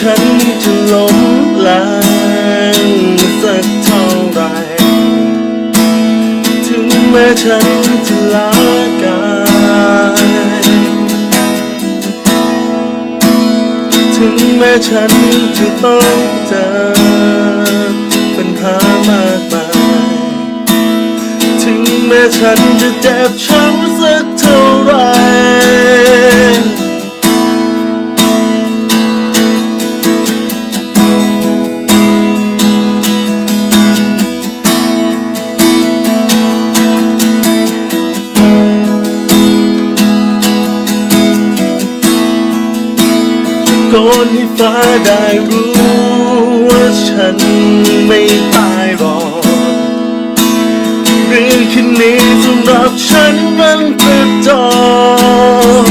ฉันจะล้มแรงสักเท่าไร ถึงแม้ฉันจะลากายถึงแม้ฉันจะต้องเจอปัญหามากมาย ถึงแม้ฉันจะเจ็บช้ำ ก่อนให้ฟ้าได้รู้ว่าฉันไม่ตายหรอกเรื่องแค่นี้สำหรับฉันมันกระจอก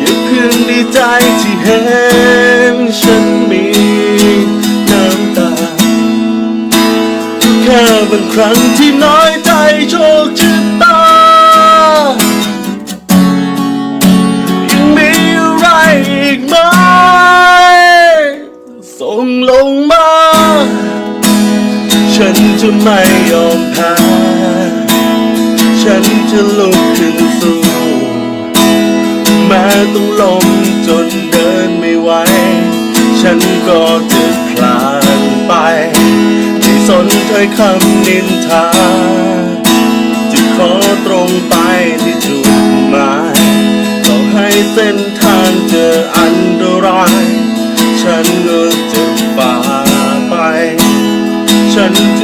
อย่าเพิ่งดีใจที่เห็นฉันมีน้ำตาแค่บางครั้งที่น้อยใจโชคชะ จะไม่ยอมแพ้ฉันจะลุกขึ้นสู้แม้ต้องล้มจนเดินไม่ไหว ฉันก็จะคลานไปไม่สนถ้อยคำนินทา จะขอตรงไปที่จุดหมายต่อให้เส้นทางเจออันตราย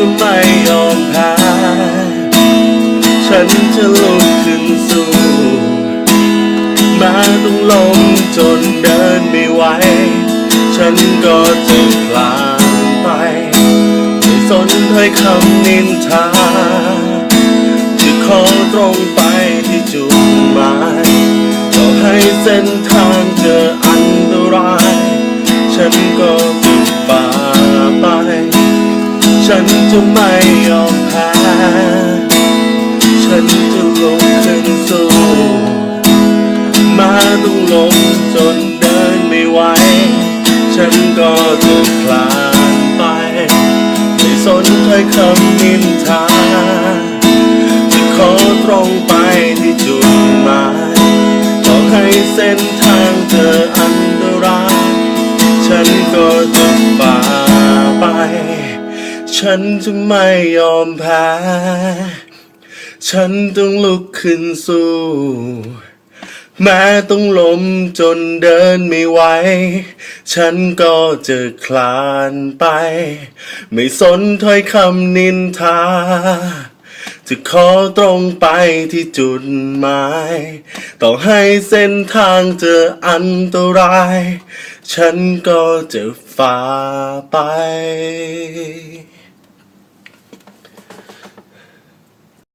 จะไม่ยอมแพ้ฉันจะลุกขึ้นสู้ม้ต้องล้มจนเดินไม่ไหว ฉันก็จะคลานไปไม่สนถ้อยคำนินทา จะขอตรงไปที่จุดหมายต่อให้เส้นทางเจออันตราย ฉันก็ ฉันจะไม่ยอมแพ้ฉันจะลุกขึ้นสู้มาต้องลงจนเดินไม่ไหว ฉันก็จะคลานไป ไม่สนถ้อยคำนินทา จะขอตรงไปที่จุดหมายต่อให้เส้นทางเจออันตราย ฉันก็จะฝ่าไป ฉันจะไม่ยอมแพ้ ฉันต้องลุกขึ้นสู้ แม้ต้องล้มจนเดินไม่ไหว ฉันก็จะคลานไป ไม่สนถ้อยคำนินทา จะขอตรงไปที่จุดหมาย ต่อให้เส้นทางเจออันตราย ฉันก็จะฝ่าไป